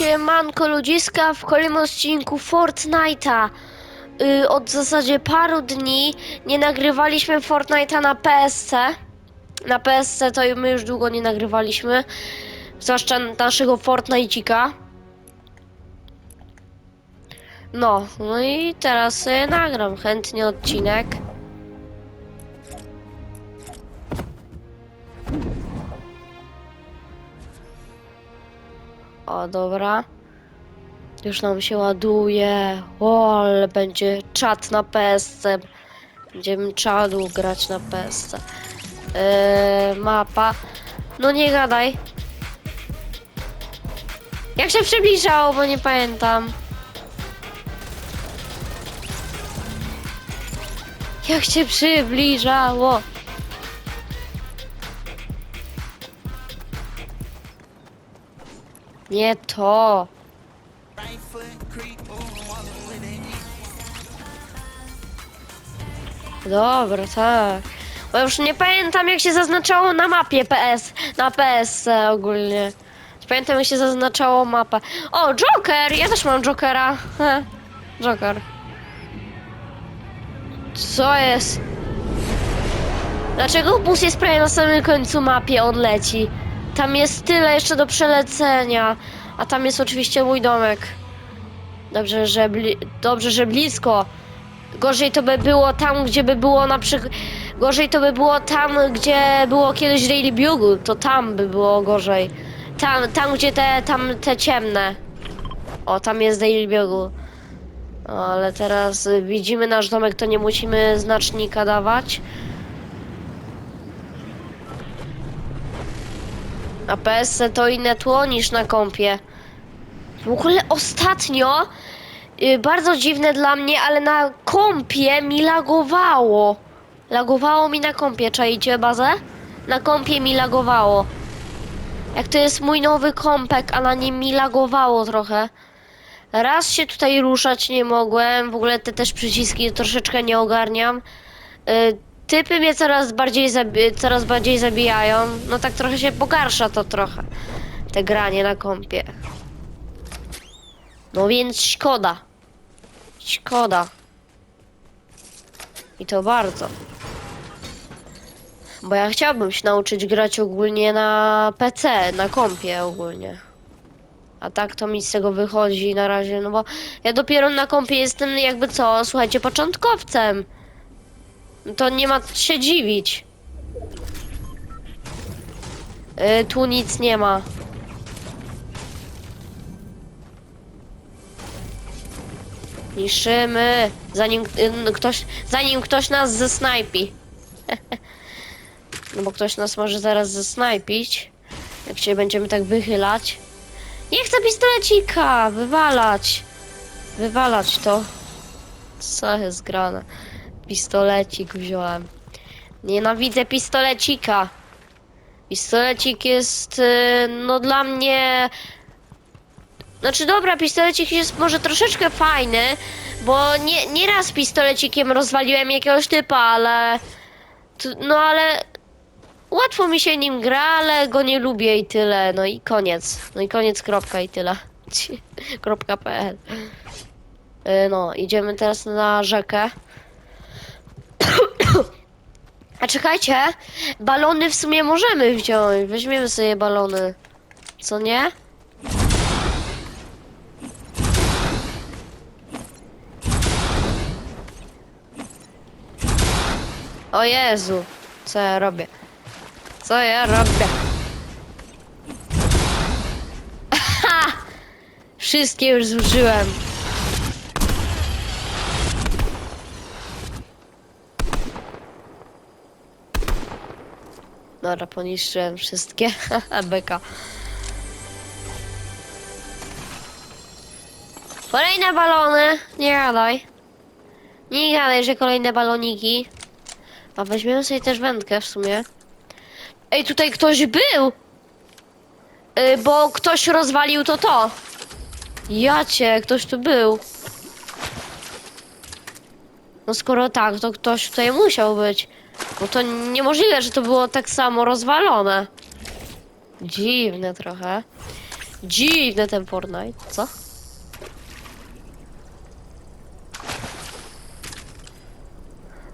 Siemanko ludziska w kolejnym odcinku Fortnite'a. Y, od zasadzie paru dni nie nagrywaliśmy Fortnite'a na PSC. Na PSC to my już długo nie nagrywaliśmy. Zwłaszcza naszego Fortnite'ika. No, no i teraz sobie nagram chętnie odcinek. Dobra. Już nam się ładuje. O, będzie czat na PSC. Będziemy czadu grać na PSC. Eee, mapa. No nie gadaj. Jak się przybliżało, bo nie pamiętam. Jak się przybliżało. Nie to. Dobra, tak. Bo już nie pamiętam jak się zaznaczało na mapie PS, na PS ogólnie. Pamiętam jak się zaznaczało mapę. O, Joker! Ja też mam Jokera. He, Joker. Co jest? Dlaczego bus jest prawie na samym końcu mapy, on leci? Tam jest tyle jeszcze do przelecenia. A tam jest oczywiście mój domek. Dobrze, że, bli- dobrze, że blisko. Gorzej to by było tam, gdzie by było na przykład. Gorzej to by było tam, gdzie było kiedyś Daily Bugle. To tam by było gorzej. Tam, tam gdzie te, tam te ciemne. O, tam jest Daily Bugle. Ale teraz widzimy nasz domek, to nie musimy znacznika dawać. Na PS to inne tło niż na kompie. W ogóle ostatnio y, bardzo dziwne dla mnie, ale na kompie mi lagowało. Lagowało mi na kompie, czajcie bazę? Na kompie mi lagowało. Jak to jest mój nowy kompek, a na nim mi lagowało trochę. Raz się tutaj ruszać nie mogłem, w ogóle te też przyciski troszeczkę nie ogarniam. Y, typy mnie coraz bardziej, coraz bardziej zabijają. No tak trochę się pogarsza to trochę. Te granie na kompie. No więc szkoda. Szkoda. I to bardzo. Bo ja chciałbym się nauczyć grać ogólnie na PC, na kompie ogólnie. A tak to mi z tego wychodzi na razie, no bo ja dopiero na kompie jestem jakby co, słuchajcie, początkowcem. To nie ma się dziwić. Y, tu nic nie ma. Niszczymy, zanim y, ktoś, zanim ktoś nas zesnajpi. no bo ktoś nas może zaraz zesnajpić, jak się będziemy tak wychylać. Nie chcę pistolecika, wywalać. Wywalać to. Co jest grane? Pistolecik wziąłem. Nienawidzę pistolecika. Pistolecik jest, y, no dla mnie... Znaczy dobra, pistolecik jest może troszeczkę fajny, bo nie, nie raz pistolecikiem rozwaliłem jakiegoś typa, ale... No ale... Łatwo mi się nim gra, ale go nie lubię i tyle. No i koniec. No i koniec, kropka i tyle. kropka PL. Y, No, idziemy teraz na rzekę. A czekajcie, balony w sumie możemy wziąć. Weźmiemy sobie balony. Co nie? O Jezu, co ja robię? Co ja robię? Ha! Wszystkie już zużyłem. Dobra, poniszczyłem wszystkie. Beka. Kolejne balony. Nie gadaj. Nie gadaj, że kolejne baloniki. A weźmiemy sobie też wędkę w sumie. Ej, tutaj ktoś był! Y, bo ktoś rozwalił to to. Jacie, ktoś tu był. No skoro tak, to ktoś tutaj musiał być. Bo to niemożliwe, że to było tak samo rozwalone. Dziwne trochę. Dziwny ten Fortnite, co?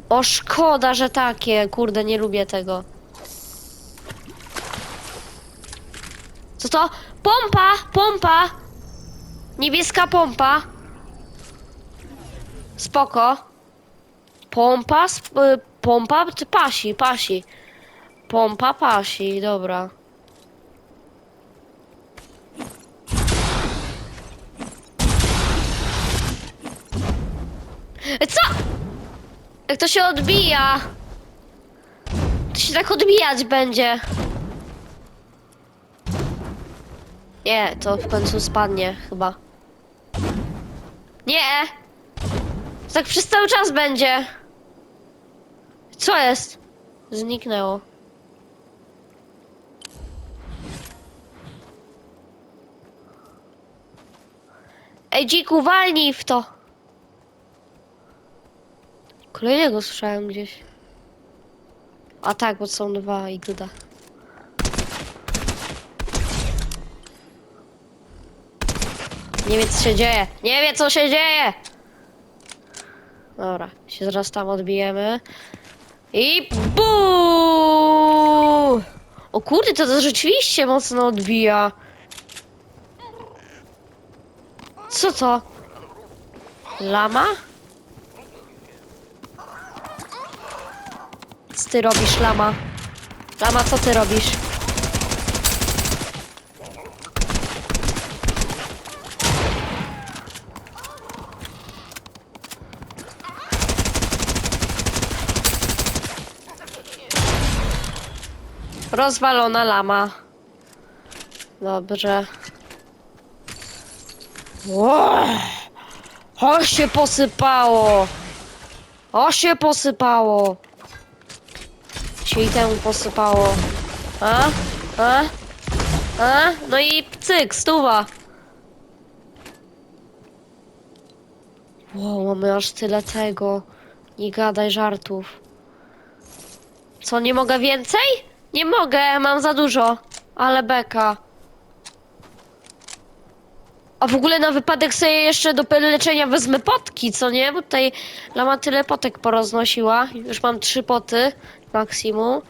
O, szkoda, że takie. Kurde, nie lubię tego. Co to? Pompa! Pompa! Niebieska pompa. Spoko. Pompa, sp- y, pompa, czy pasi, pasi. Pompa, pasi, dobra. E, Co? Jak to się odbija? To się tak odbijać będzie. Nie, to w końcu spadnie chyba. Nie! Tak przez cały czas będzie. Co jest? Zniknęło. Ej, dziku, walnij w to. Kolejnego słyszałem gdzieś. A tak, bo są dwa i guda. Nie wie co się dzieje. Nie wie co się dzieje. Dobra, się zaraz tam odbijemy. I bu! O kurde, to, to rzeczywiście mocno odbija. Co to? Lama? Co ty robisz, lama? Lama, co ty robisz? Rozwalona lama. Dobrze. Ło! O się posypało! O się posypało! Się i temu posypało. A? A? A? No i cyk, stuwa. Wow, mamy aż tyle tego. Nie gadaj żartów. Co, nie mogę więcej? Nie mogę, mam za dużo. Ale beka. A w ogóle na wypadek sobie jeszcze do leczenia wezmę potki, co nie? Bo tutaj lama tyle potek poroznosiła. Już mam trzy poty maksimum.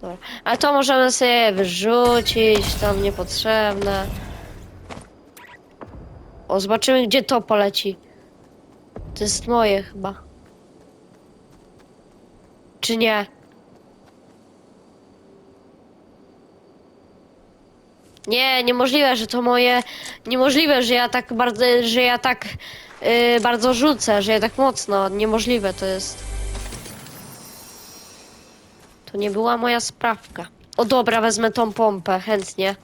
Dobra. Ale to możemy sobie wyrzucić, tam niepotrzebne. O, zobaczymy gdzie to poleci. To jest moje chyba. Czy nie? Nie, niemożliwe, że to moje. Niemożliwe, że ja tak bardzo, że ja tak yy, bardzo rzucę, że ja tak mocno. Niemożliwe to jest. To nie była moja sprawka. O dobra, wezmę tą pompę, chętnie.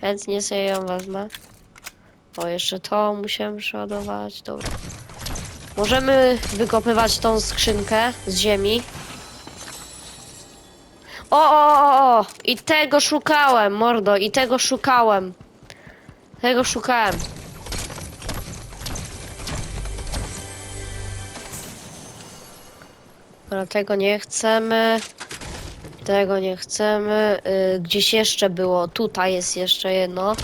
Chętnie sobie ją wezmę. O, jeszcze to musiałem przeładować, dobra. Możemy wykopywać tą skrzynkę z ziemi. O, o, o, o! I tego szukałem, mordo, i tego szukałem. Tego szukałem. Dobra, tego nie chcemy. Tego nie chcemy. Y, gdzieś jeszcze było. Tutaj jest jeszcze jedno.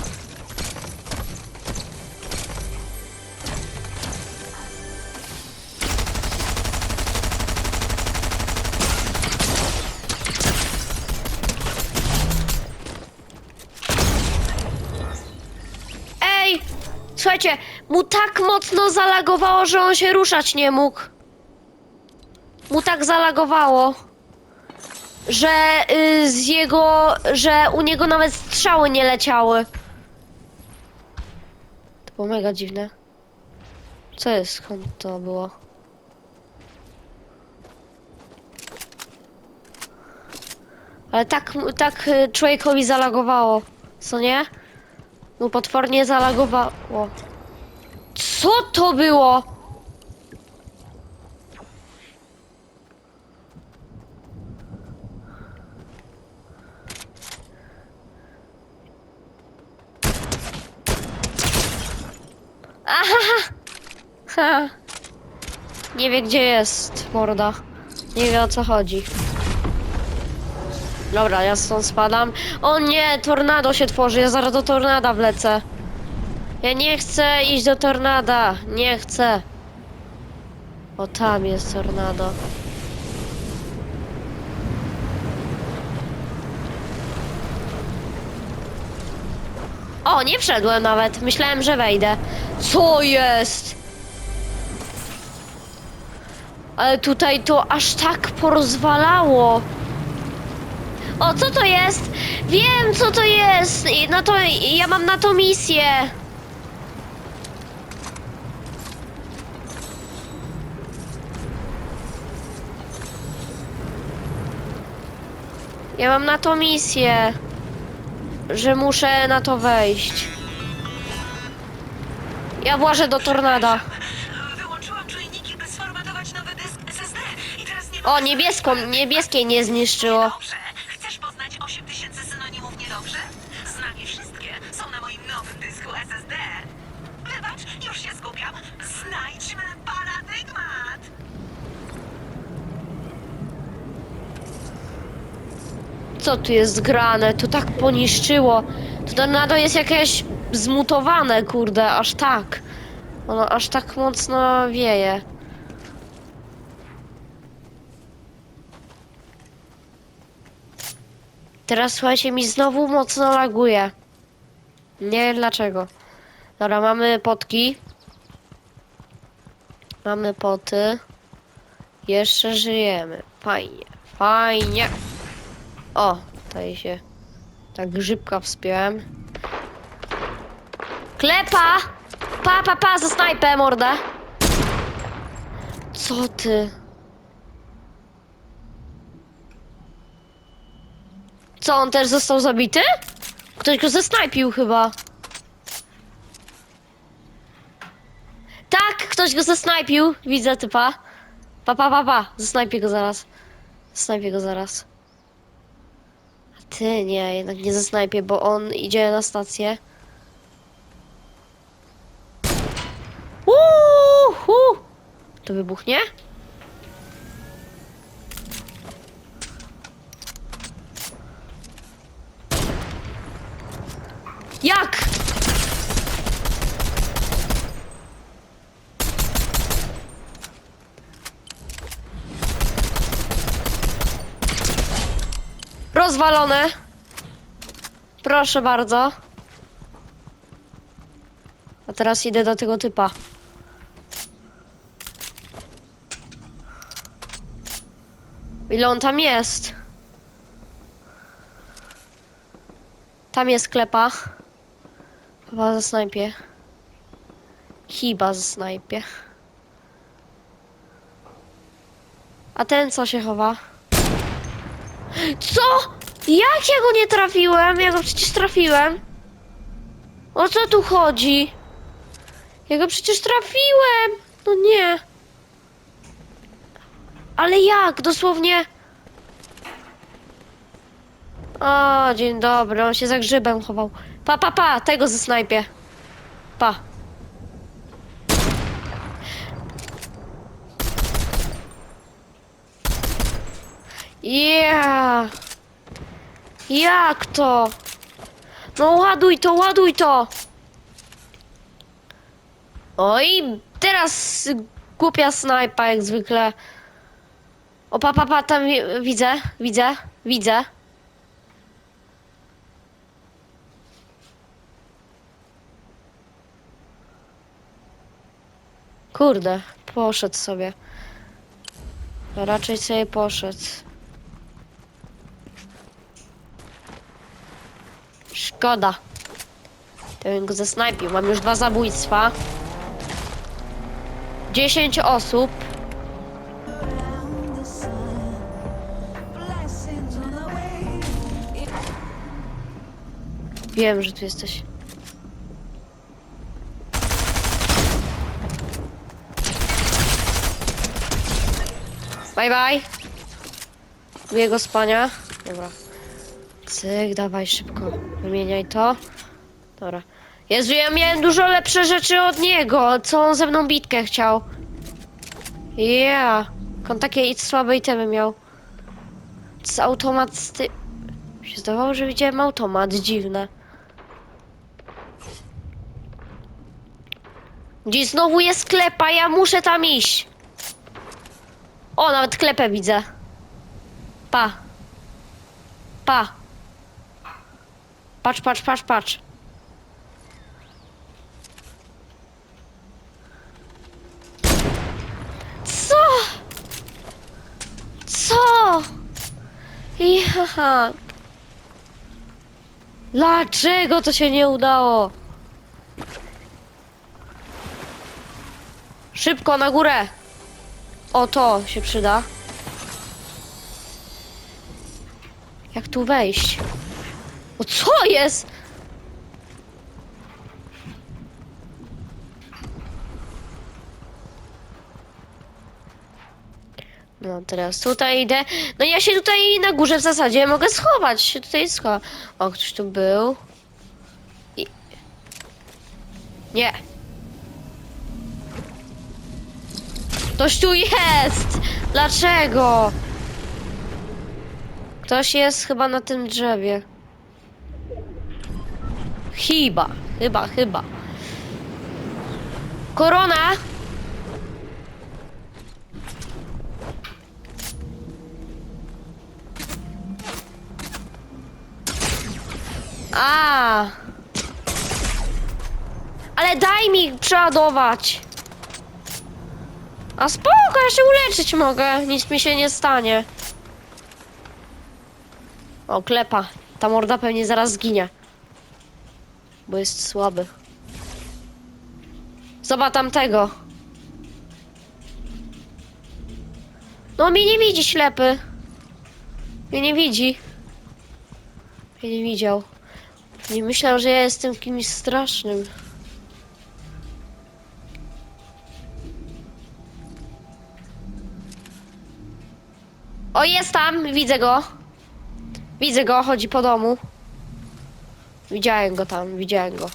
Słuchajcie, mu tak mocno zalagowało, że on się ruszać nie mógł. Mu tak zalagowało, że y, z jego, że u niego nawet strzały nie leciały. To było mega dziwne. Co jest? Skąd to było? Ale tak, tak y, człowiekowi zalagowało, co nie? Mu potwornie zalagowało. Co to było? Aha! Ha. Nie wie gdzie jest morda. Nie wie o co chodzi. Dobra, ja stąd spadam. O nie, tornado się tworzy, ja zaraz do tornada wlecę. Ja nie chcę iść do tornada, nie chcę. O, tam jest tornado. O, nie wszedłem nawet. Myślałem, że wejdę. Co jest? Ale tutaj to aż tak porozwalało. O, co to jest? Wiem, co to jest. I No to ja mam na to misję. Ja mam na to misję, że muszę na to wejść. Ja włażę do tornada. Wyłączyłam czujniki, by sformatować nowy dysk SSD i teraz nie O, niebieską, niebieskie nie zniszczyło. Dobrze. Co tu jest grane? To tak poniszczyło. To tornado jest jakieś zmutowane, kurde, aż tak. Ono aż tak mocno wieje. Teraz słuchajcie, mi znowu mocno laguje. Nie wiem dlaczego. Dobra, mamy potki. Mamy poty. Jeszcze żyjemy. Fajnie, fajnie. O, tutaj się tak grzybka wspiąłem. Klepa! Pa, pa, pa, za snajpę, mordę! Co ty? Co, on też został zabity? Ktoś go zesnajpił chyba. Tak, ktoś go zesnajpił. Widzę typa. Pa, pa, pa, pa. Zesnajpię go zaraz. Zesnajpię go zaraz. Ty nie, jednak nie zasnajpię, bo on idzie na stację. Uhu! To wybuchnie? Jak? Rozwalone. Proszę bardzo. A teraz idę do tego typa. Ile on tam jest? Tam jest klepa. Chyba ze snajpie. Chyba ze snajpie. A ten co się chowa? Co? Jak ja go nie trafiłem? Ja go przecież trafiłem. O co tu chodzi? Ja go przecież trafiłem. No nie. Ale jak? Dosłownie. O, dzień dobry. On się za grzybem chował. Pa, pa, pa. Tego ze snajpie. Pa. Yeah. Jak to? No ładuj to, ładuj to! Oj, teraz głupia snajpa jak zwykle. O, pa, pa, pa, tam wi- widzę, widzę, widzę. Kurde, poszedł sobie. Raczej sobie poszedł. Szkoda. To bym go zasnajpił. Mam już dwa zabójstwa. 10 osób. Wiem, że tu jesteś. Bye bye. Miłego spania. Dobra. Cyk, dawaj szybko. Wymieniaj to. Dobra. Jezu, ja miałem dużo lepsze rzeczy od niego. Co on ze mną bitkę chciał? Yeah. On takie słabe itemy miał. Z automat z ty... Się zdawało, że widziałem automat. Dziwne. Gdzieś znowu jest sklep, a ja muszę tam iść. O, nawet klepę widzę. Pa. Pa. Patrz, patrz, patrz, patrz. Co? Co? Ja. Dlaczego to się nie udało? Szybko na górę. O to się przyda. Jak tu wejść? Co jest? No teraz tutaj idę. No ja się tutaj na górze w zasadzie mogę schować. Się tutaj schować. O, ktoś tu był. I... Nie. Ktoś tu jest! Dlaczego? Ktoś jest chyba na tym drzewie. Chyba, chyba, chyba. Korona! A. Ale daj mi przeładować. A spoko, ja się uleczyć mogę. Nic mi się nie stanie. O, klepa. Ta morda pewnie zaraz zginie. Bo jest słaby. Zobacz tamtego. No mnie nie widzi ślepy. Mnie nie widzi. Mnie nie widział. Nie myślał, że ja jestem kimś strasznym. O, jest tam, widzę go. Widzę go, chodzi po domu. Widziałem go tam, widziałem go.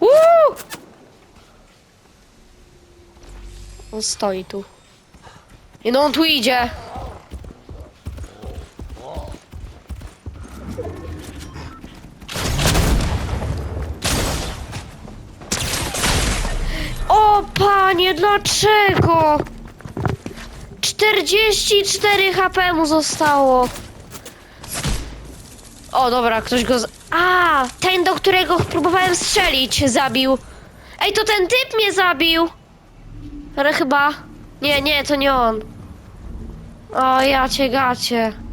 Uuu! On stoi tu. I no on tu idzie. O panie, dlaczego? 44 HP mu zostało. O, dobra, ktoś go. Z... A, ten, do którego próbowałem strzelić, zabił. Ej, to ten typ mnie zabił. Ale chyba. Nie, nie, to nie on. O, ja cię gacie.